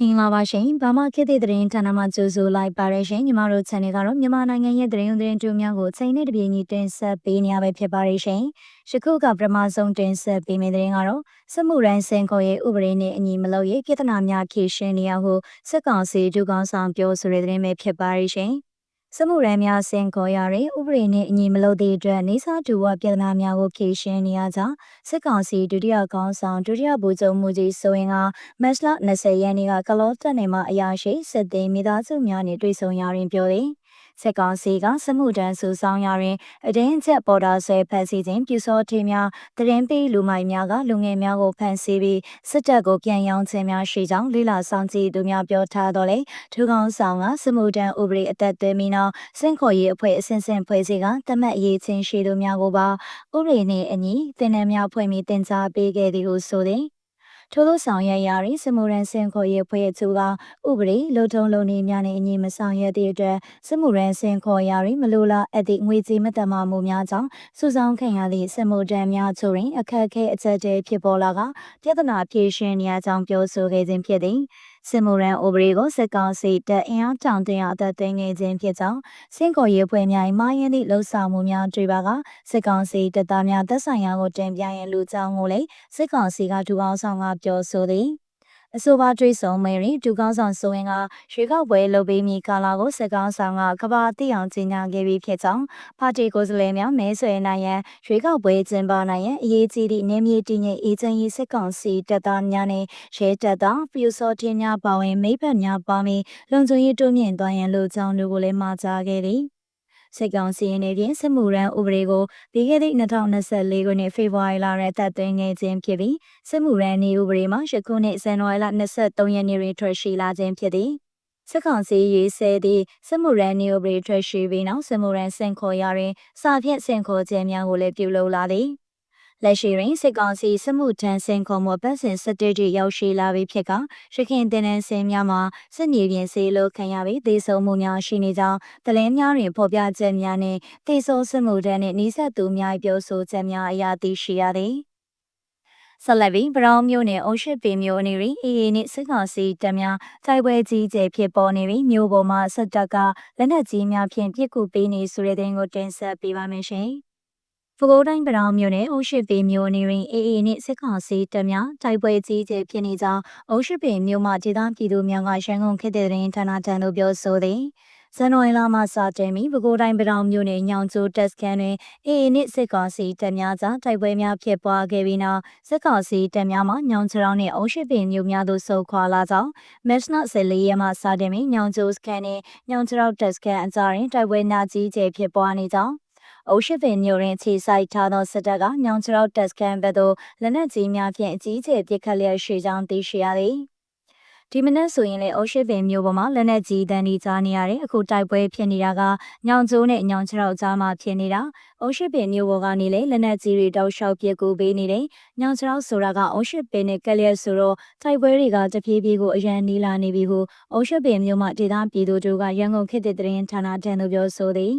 မင်္ဂလာပါရှင်။ဘာမှခေတ်သစ်သတင်းဌာနမှကြိုဆိုလိုက်ပါရရှင်။ညီမတို့ channel ကတော့မြန်မာနိုင်ငံရဲ့သတင်းဥသတင်းတူများကိုချိန်နဲ့တပြေးညီတင်ဆက်ပေးနေရပဲဖြစ်ပါရရှင်။ယခုကပထမဆုံးတင်ဆက်ပေးမယ့်သတင်းကတော့စမှုရန်စင်ခေါ်ရဲ့ဥပဒေနဲ့အညီမလို့ရဲ့ပြဿနာများဖြေရှင်းနေရဟုစစ်ကောင်စီဒုကောင်းဆောင်ပြောဆိုတဲ့သတင်းပဲဖြစ်ပါရရှင်။ စမှုရန်များဆင်ခေါ်ရတဲ့ဥပဒေနဲ့အညီမလို့တဲ့အတွက်နေစာတူဝပြဿနာများကိုဖြေရှင်းနေရကြောင်းစစ်ကောင်စီဒုတိယကောင်းဆောင်ဒုတိယဗိုလ်ချုပ်မှုကြီးဆိုရင်ကမက်လ20ရက်နေ့ကကလော့တက်နယ်မှာအရာရှိစစ်သည်မိသားစုများနဲ့တွေ့ဆုံရရင်ပြောတယ်။ စစ်ကောင်စီကစမှုတန်းစုဆောင်ရရင်အတင်းချက်ပေါ်တာဆွဲဖန်ဆီးခြင်းပြူစောထေးများတရင်ပေးလူမိုက်များကလူငယ်များကိုဖန်ဆီးပြီးစစ်တပ်ကိုပြန်ရောင်းခြင်းများရှိကြောင်းလေးလာဆောင်ကြည့်သူများပြောထားတော့လေထူကောင်ဆောင်ကစမှုတန်းဥပဒေအသက်သွင်းပြီးနောက်စင့်ခေါ်ရေးအဖွဲ့အစဉ်စဉ်ဖွဲ့စည်းကတမတ်အရေးချင်းရှိသူများကိုပါဥပဒေနှင့်အညီတင်နန်းများဖွဲ့ပြီးတင် जा ပေးခဲ့သည်ဟုဆိုသည် ထို့သောဆောင်ရွက်ရာတွင်စမူရန်စင်ခေါ်ရေးဖွဲ့သူကဥပဒေလုံထုံလုံနေများနှင့်အညီမဆောင်ရွက်သည့်အတွက်စမူရန်စင်ခေါ်ရာတွင်မလိုလားအပ်သည့်ငွေကြေးမတမာမှုများကြောင့်စုဆောင်ခံရသည့်စမူတန်များချို့တွင်အခက်အခဲအကျက်တဲဖြစ်ပေါ်လာကပြဿနာဖြေရှင်းနေရကြောင်းပြောဆိုခဲ့ခြင်းဖြစ်သည် စင်မူရန်အိုဘရီကိုစစ်ကောင်စီတပ်အင်အားတောင်တင်အသက်သိမ်းနေခြင်းဖြစ်ကြောင်းစင်ကော်ရေးဖွဲ့များမာယင်းသည့်လှုပ်ဆောင်မှုများတွေ့ပါကစစ်ကောင်စီတပ်သားများသက်ဆိုင်ရာကိုတင်ပြရန်လူကြောင်းကိုလည်းစစ်ကောင်စီကထူအောင်ဆောင်ကပြောဆိုသည် အဆိုပါတွေးဆုံမယ်ရင်ဒူကောင်းဆောင်ဆိုရင်ကရွေးကောက်ပွဲလုပ်ပေးမိကာလာကိုစကောင်းဆောင်ကကဘာတိအောင်ကြီးညာခဲ့ပြီးဖြစ်ကြောင်းပါတီကိုယ်စားလှယ်များမဲဆွယ်နိုင်ရန်ရွေးကောက်ပွဲကျင်းပနိုင်ရန်အရေးကြီးသည့်နေမြေတည်ငြိမ်အေဂျင်စီစစ်ကောင်စီတပ်သားများနဲ့ရဲတပ်သားပြူစောတင်များပါဝင်မိဘများပါမီလုံခြုံရေးတိုးမြင့်သွားရန်လိုကြောင်းတို့ကိုလည်းမှာကြားခဲ့သည် စစ်ကောင်စီအနေဖြင့်စစ်မှုရန်ဥပဒေကိုပြီးခဲ့သည့်2024ခုနှစ်ဖေဖော်ဝါရီလရဲတပ်သွင်းခဲ့ခြင်းဖြစ်ပြီးစစ်မှုရန်နေဥပဒေမှာယခုနှစ်ဇန်နဝါရီလ23ရက်နေ့တွင်ထွက်ရှိလာခြင်းဖြစ်သည်စစ်ကောင်စီရေးဆဲသည့်စစ်မှုရန်နေဥပဒေထွက်ရှိပြီးနောက်စစ်မှုရန်စင်ခေါ်ရာတွင်စာဖြင့်စင်ခေါ်ခြင်းများကိုလည်းပြုလုပ်လာသည် လက်ရှိတွင်စစ်ကောင်စီစစ်မှုထမ်းစင်ခုံမပတ်စဉ်စတေးတီရောက်ရှိလာပြီးဖြစ်ကရခိုင်တင်နန်းစင်များမှာစစ်မြေပြင်စေလို့ခံရပြီးဒေဆုံးမှုများရှိနေကြောင်းတလင်းများတွင်ဖော်ပြချက်များနှင့်တေဆိုးစစ်မှုထမ်းနှင့်နှိစက်သူများပြောဆိုချက်များအရာသိရှိရသည်ဆက်လက်ပြီးဗရောင်းမျိုးနဲ့အုံရှိပေမျိုးအနေရီအေအေနှင့်စစ်ကောင်စီတပ်များတိုက်ပွဲကြီးကျယ်ဖြစ်ပေါ်နေပြီးမျိုးပေါ်မှာစစ်တပ်ကလက်နက်ကြီးများဖြင့်ပစ်ကူပေးနေဆိုတဲ့တဲ့ကိုတင်ဆက်ပေးပါမယ်ရှင်။။ ဖကိုးတိုင်းပရောင်မြို့နယ်အုပ်ရှိပေမြို့နေရင်အေအေနှင့်စစ်ကောင်စီတပ်များတိုက်ပွဲကြီးကျယ်ဖြစ်နေကြောင်းအုပ်ရှိပေမြို့မှဒေသပြည်သူများကရန်ကုန်ခေတ်တဲ့တွင်ဌာနထံသို့ပြောဆိုသည်။ဇန်နဝါရီလမှစတင်ပြီးပဲခူးတိုင်းပတောင်မြို့နယ်ညောင်ကျိုးတက်စကန်တွင်အေအေနှင့်စစ်ကောင်စီတပ်များကြားတိုက်ပွဲများဖြစ်ပွားခဲ့ပြီးနောက်စစ်ကောင်စီတပ်များမှညောင်ချောင်းနှင့်အုံရှိပင်မြို့များသို့ဆုတ်ခွာလာကြောင်းမက်စန14ရက်မှစတင်ပြီးညောင်ကျိုးစကန်နှင့်ညောင်ချောင်းတက်စကန်အကြားတွင်တိုက်ပွဲများကြီးကျယ်ဖြစ်ပွားနေကြောင်း အုပ်ရှိပင်မြို့ရင်းခြေဆိုင်ထားသောစစ်တပ်ကညောင်ချောက်တက်စကန်ဘက်သို့လက်နက်ကြီးများဖြင့်အကြီးကျယ်ပစ်ခတ်လျက်ရှိကြောင်းသိရှိရသည်ဒီမနက်ဆိုရင်လေအုတ်ရှိပင်မျိုးပေါ်မှာလက်နက်ကြီးတန်းဒီကြားနေရတယ်အခုတိုက်ပွဲဖြစ်နေတာကညောင်ကျိုးနဲ့ညောင်ချောက်ကြားမှာဖြစ်နေတာအုတ်ရှိပင်မျိုးပေါ်ကနေလေလက်နက်ကြီးတွေတောက်လျှောက်ပစ်ကူပေးနေတယ်ညောင်ချောက်ဆိုတာကအုတ်ရှိပင်နဲ့ကက်လျက်ဆိုတော့တိုက်ပွဲတွေကတပြေးပြေးကိုအရန်နီးလာနေပြီဟုအုတ်ရှိပင်မျိုးမှာဒေသပြည်သူတို့ကရန်ကုန်ခေတ်သစ်သတင်းဌာနတန်တို့ပြောဆိုသည်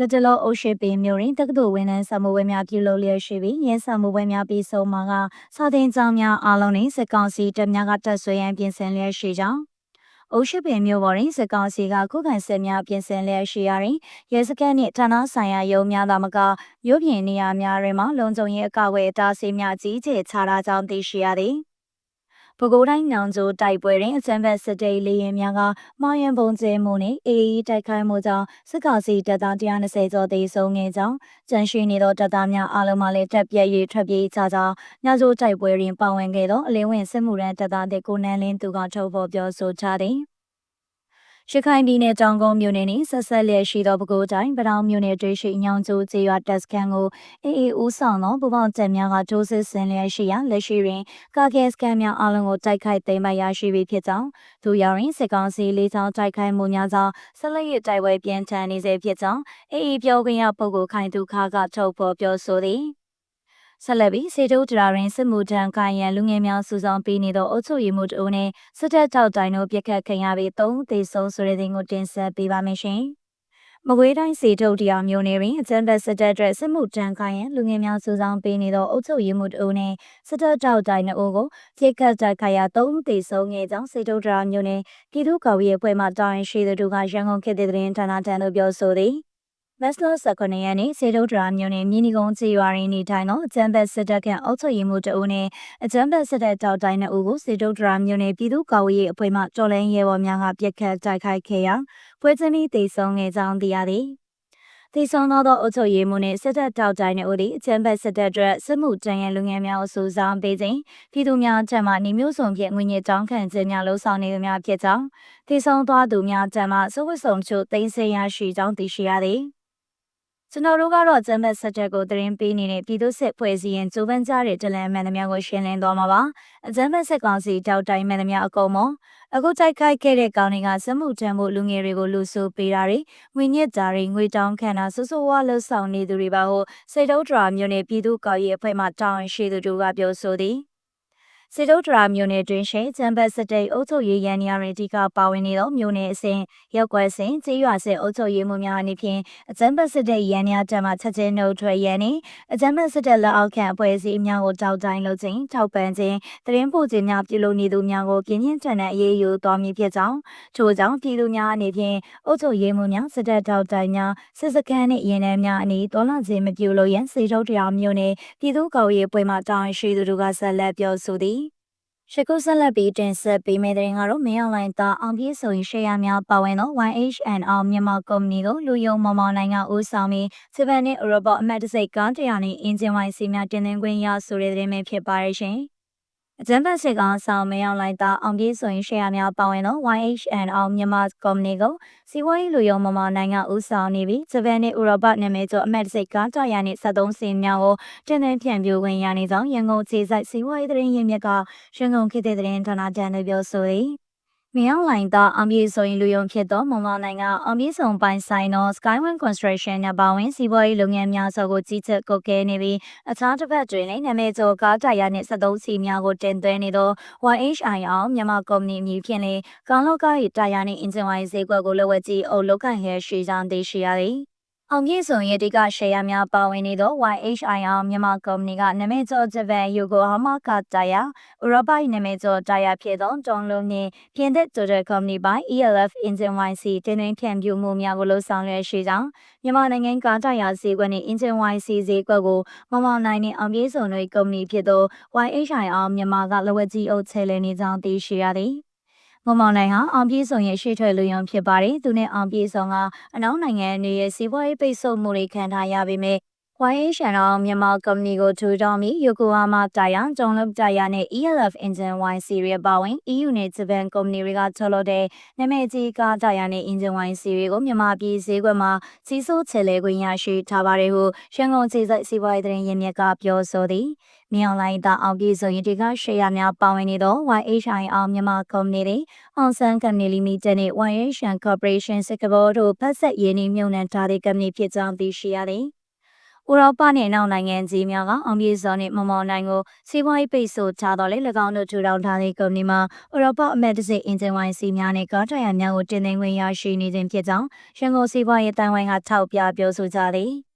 လက်တလောအုပ်ရှိပင်မျိုးရင်တက္ကသိုလ်ဝန်ထမ်းစာမှုပွဲများပြုလုပ်လျက်ရှိပြီးရင်းစာမှုပွဲများပြီးဆုံးမှာကစာသင်ကျောင်းများအားလုံးနှင့်စစ်ကောင်စီတပ်များကတပ်ဆွဲရန်ပြင်ဆင်လျက်ရှိကြောင်းအုပ်ရှိပင်မျိုးပေါ်တွင်စစ်ကောင်စီကခုခံစစ်များပြင်ဆင်လျက်ရှိရာတွင်ရဲစခန်းနှင့်ဌာနဆိုင်ရာရုံးများသာမကမြို့ပြင်နေရာများတွင်မှလုံခြုံရေးအကာအကွယ်အတားအဆီးများကြီးကျယ်ချထားကြောင်းသိရှိရသည် ပဲခူးတိုင်းညောင်ကျိုးတိုက်ပွဲတွင်အကြမ်းဖက်စစ်တေးလေရင်များကမောင်ရန်ပုံကျဲမှုနှင့်အေအေတိုက်ခိုက်မှုကြောင့်စစ်ကောင်စီတပ်သား120ကျော်သေဆုံးခဲ့ကြောင်းကြန့်ရှိနေသောတပ်သားများအားလုံးမှလည်းတပ်ပြည့်၍ထွက်ပြေးကြကြောင်းညကျိုးတိုက်ပွဲတွင်ပါဝင်ခဲ့သောအလင်းဝင်စစ်မှုရန်တပ်သားတွေကိုနန်းလင်းသူကထုတ်ဖော်ပြောဆိုထားသည် ရခိုင်ပြည်နယ်တောင်ကုန်းမြို့နယ်နှင့်ဆက်ဆက်လျက်ရှိသောပဲခူးတိုင်းပတောင်မြို့နယ်တွင်ရှိညောင်ကျိုးကျေးရွာတပ်စခန်းကိုအေအေဦးဆောင်သောပူပေါင်းတပ်များကထိုးစစ်ဆင်လျက်ရှိရာလက်ရှိတွင်ကာကဲစခန်းများအလုံးကိုတိုက်ခိုက်သိမ်းပိုက်ရရှိပြီဖြစ်ကြောင်းသူရောက်ရင်စစ်ကောင်စီလေးချောင်းတိုက်ခိုက်မှုများကြောင့်ဆက်လက်ရတိုက်ပွဲပြင်းထန်နေစေဖြစ်ကြောင်းအေအေပြောခွင့်ရပုဂ္ဂိုလ်ခိုင်သူခါကထုတ်ဖော်ပြောဆိုသည် ဆက်လက်ပြီးစေတုဒရာရင်းစစ်မှုထမ်းကိုင်ရန်လူငယ်များစုဆောင်ပေးနေသောအုပ်ချုပ်ရေးမှုတအုပ်နဲ့စစ်တပ်တောက်တိုင်းတို့ပြစ်ခတ်ခံရပြီး၃သေဆုံးဆိုတဲ့တဲ့ကိုတင်ဆက်ပေးပါမယ်ရှင်။မကွေးတိုင်းစေတုတ်တရားမျိုးနယ်တွင်အကြံဘက်စစ်တပ်အတွက်စစ်မှုတန်းခိုင်းရန်လူငယ်များစုဆောင်ပေးနေသောအုပ်ချုပ်ရေးမှုတအုပ်နှင့်စစ်တပ်တောက်တိုင်နှုတ်ကိုပြေခတ်တိုက်ခိုက်ရာ၃ဦးသေဆုံးခဲ့ကြောင်းစေတုတ်တရားမျိုးနယ်ပြည်သူ့ကော်ဝေးအဖွဲ့မှတာဝန်ရှိသူတို့ကရန်ကုန်ခေတ်သစ်သတင်းဌာနထံသို့ပြောဆိုသည် မက်စလော့19ရက်နေ့စေတုတ်ဒရာမြို့နယ်မြင်းနီကုန်းချေရွာရင်းနေထိုင်သောအကြံဘက်စစ်တပ်ကအုပ်ချုပ်ရေးမှုတအုပ်နှင့်အကြံဘက်စစ်တပ်တောက်တိုင်နှုတ်ကိုစေတုတ်ဒရာမြို့နယ်ပြည်သူ့ကော်ဝေးအဖွဲ့မှတော်လှန်ရဲဘော်များကပြစ်ခတ်တိုက်ခိုက်ခဲ့ရာပွဲချင်းဤသေဆုံးခဲ့ကြောင်းသိရသည်။သေဆုံးသောအုပ်ချုပ်ရေးမှုနှင့်စစ်တပ်တောက်တိုင်နှုတ်သည်အကြံဘက်စစ်တပ်အတွက်စစ်မှုတန်းရန်လူငယ်များအစူးဆောင်ပေးခြင်းပြည်သူများထံမှနေမျိုးစုံဖြင့်ငွေညစ်တောင်းခံခြင်းများလှုံ့ဆော်နေသူများဖြစ်ကြောင်းသေဆုံးသွားသူများထံမှစုဝတ်ဆောင်ချို့သိမ်းဆည်းရရှိကြောင်းသိရှိရသည်။ ကျွန်တော်တို့ကတော့ဂျမ်ဘတ်ဆက်တက်ကိုသတင်းပေးနေတဲ့ပြည်သူ့စစ်ဖွဲ့စည်းရင်ဂျိုးပန်းကြားတဲ့တလန်မှန်သမျှကိုရှင်းလင်းသွားမှာပါ။ဂျမ်ဘတ်ဆက်ကောင်စီတောက်တိုင်းမှန်သမျှအကုန်မအခုတိုက်ခိုက်ခဲ့တဲ့ကောင်တွေကစမှုတံမှုလူငယ်တွေကိုလူဆိုပေးတာတွေငွေညစ်တာတွေငွေတောင်းခံတာဆူဆူဝါလှဆောင်နေသူတွေပါဟုစိတ်တုံးဒရာမျိုးနဲ့ပြည်သူ့ကော်ရေးအဖွဲ့မှတောင်းရှိသူတို့ကပြောဆိုသည်။ စေတုတ်တရာမြို့နယ်တွင်ရှိချမ်ဘတ်စတိတ်အုပ်ချုပ်ရေးရန်နေရာတွင်အဓိကပါဝင်နေသောမြို့နယ်အစဉ်ရောက်ကွယ်စဉ်ကျေးရွာစစ်အုပ်ချုပ်ရေးမှုများအနေဖြင့်အချမ်ဘတ်စတိတ်ရန်နေရာတက်မှချက်ချင်းနှုတ်ထွက်ရန်နှင့်အချမ်ဘတ်စတိတ်လက်အောက်ခံအဖွဲ့အစည်းများကိုတောက်တိုင်းလုပ်ခြင်းထောက်ပံ့ခြင်းတရင်ပို့ခြင်းများပြုလုပ်နေသူများကိုပြင်းပြင်းထန်ထန်အရေးယူသွားမည်ဖြစ်ကြောင်းထို့ကြောင့်ပြည်သူများအနေဖြင့်အုပ်ချုပ်ရေးမှုများစစ်တပ်ထောက်တိုင်းများစစ်စခန်းနှင့်ရင်နှန်းများအနီးတော်လာခြင်းမပြုလို့ရန်စေတုတ်တရာမြို့နယ်ပြည်သူ့ကော်ရေးပွဲမှတာဝန်ရှိသူတို့ကဆက်လက်ပြောဆိုသည် ရှကုဆက်လက်ပြီးတင်ဆက်ပေးမယ့်တဲ့ငါတို့မင်းအောင်လိုင်းသားအောင်ပြေးဆိုရင်ရှယ်ယာများပါဝင်သော YHNR မြန်မာကုမ္ပဏီကိုလူယုံမောင်မောင်နိုင်ကဦးဆောင်ပြီးဂျပန်နဲ့ဥရောပအမတ်တစိတ်ကားတရားနဲ့အင်ဂျင်ဝိုင်စီများတင်သွင်းခွင့်ရဆိုတဲ့သတင်းပဲဖြစ်ပါရဲ့ရှင်။ အကြံဖတ်စစ်ကောင်ဆောင်မင်းအောင်လိုက်တာအောင်ပြေးဆိုရင်ရှယ်ယာများပါဝင်သော YHN အောင်မြန်မာကုမ္ပဏီကိုစီးပွားရေးလူယုံမမနိုင်ငံဦးဆောင်နေပြီးဂျပန်နဲ့ဥရောပနာမည်ကျော်အမတ်စိတ်ကားကြရနဲ့73စင်များကိုတင်သွင်းဖြန့်ပြဝင်ရနေကြောင်းရန်ကုန်ခြေစိုက်စီးပွားရေးသတင်းရင်းမြစ်ကရန်ကုန်ခေတ်သစ်သတင်းဌာနတန်းတွေပြောဆိုသည် မြေအောင်လိုင်းသားအောင်ပြေဆိုရင်လူယုံဖြစ်သောမမနိုင်ငံအောင်ပြေဆောင်ပိုင်ဆိုင်သော Skywin Construction နဲ့ပါဝင်စီးပွားရေးလုပ်ငန်းများစွာကိုကြီးကြပ်ကုတ်ကဲနေပြီးအခြားတစ်ဖက်တွင်လည်းနာမည်ကျော်ကားတိုင်ယာနှင့်73စီများကိုတင်သွင်းနေသော YHI အောင်မြန်မာကုမ္ပဏီအမည်ဖြင့်လည်းကောင်လောက၏တိုင်ယာနှင့်အင်ဂျင်ဝိုင်းဈေးကွက်ကိုလက်ဝဲကြည့်အုပ်လုပ်ကိုင်ရရှိကြောင်းသိရှိရသည် အောင်ပြည့်စုံရဲ့တိကရှယ်ယာများပါဝင်နေသော YHIR မြန်မာကုမ္ပဏီကနာမည်ကျော်ဂျပန်ယူကိုဟာမာကတာယာဥရောပနာမည်ကျော်တာယာဖြစ်သောတောင်လုံးနှင့်ပြင်သစ်တိုတယ်ကုမ္ပဏီပိုင်း ELF Engine YC တင်သွင်းဖြန့်ဖြူးမှုများကိုလှုပ်ဆောင်လျက်ရှိကြောင်းမြန်မာနိုင်ငံကတာယာဈေးကွက်နှင့် Engine YC ဈေးကွက်ကိုမမောင်နိုင်နှင့်အောင်ပြည့်စုံတို့ကုမ္ပဏီဖြစ်သော YHIR မြန်မာကလဝက်ကြီးအုပ်ချဲလဲနေကြောင်းသိရှိရသည် မမောင်နိုင်ဟာအောင်ပြေဆောင်ရဲ့ရှေ့ထွက်လူယုံဖြစ်ပါတယ်။သူနဲ့အောင်ပြေဆောင်ကအနောက်နိုင်ငံတွေရဲ့စီးပွားရေးပိတ်ဆို့မှုတွေခံထားရပေမဲ့ YHN အောင်မြန်မာကုမ္ပဏီကိုထူထောင်ပြီး Yokohama တာယာ၊ဂျုံလုတ်တာယာနဲ့ ELF Engine Y Series ပါဝင် EU နဲ့ဂျပန်ကုမ္ပဏီတွေကထုတ်လုပ်တဲ့နာမည်ကြီးကားတာယာနဲ့ Engine Y Series ကိုမြန်မာပြည်ဈေးကွက်မှာကြီးစိုးချဲလဲခွင့်ရရှိထားပါတယ်ဟုရန်ကုန်ခြေစိုက်စီးပွားရေးသတင်းရင်းမြစ်ကပြောဆိုသည်။မြေအောင်လိုင်းသားအောင်ပြေဆိုရင်ဒီကရှယ်ယာများပါဝင်နေသော YHI အောင်မြန်မာကုမ္ပဏီတွေအောင်ဆန်းကုမ္ပဏီလီမိတက်နဲ့ YHN Corporation စကားပေါ်တို့ဖက်ဆက်ရင်းနှီးမြှုပ်နှံထားတဲ့ကုမ္ပဏီဖြစ်ကြောင်းသိရှိရသည်။ ဥရောပနဲ့နောက်နိုင်ငံကြီးများကအောင်ပြေစောနဲ့မမော်နိုင်ကိုစီးပွားရေးပိတ်ဆို့ထားတော့လေ၎င်းတို့ထူထောင်ထားတဲ့ကုမ္ပဏီမှာဥရောပအမတ်တစိအင်ဂျင်ဝိုင်းစီများနဲ့ကားတိုင်ယာများကိုတင်သွင်းခွင့်ရရှိနေခြင်းဖြစ်ကြောင်းရန်ကုန်စီးပွားရေးတိုင်ဝမ်ကထောက်ပြပြောဆိုကြသည်။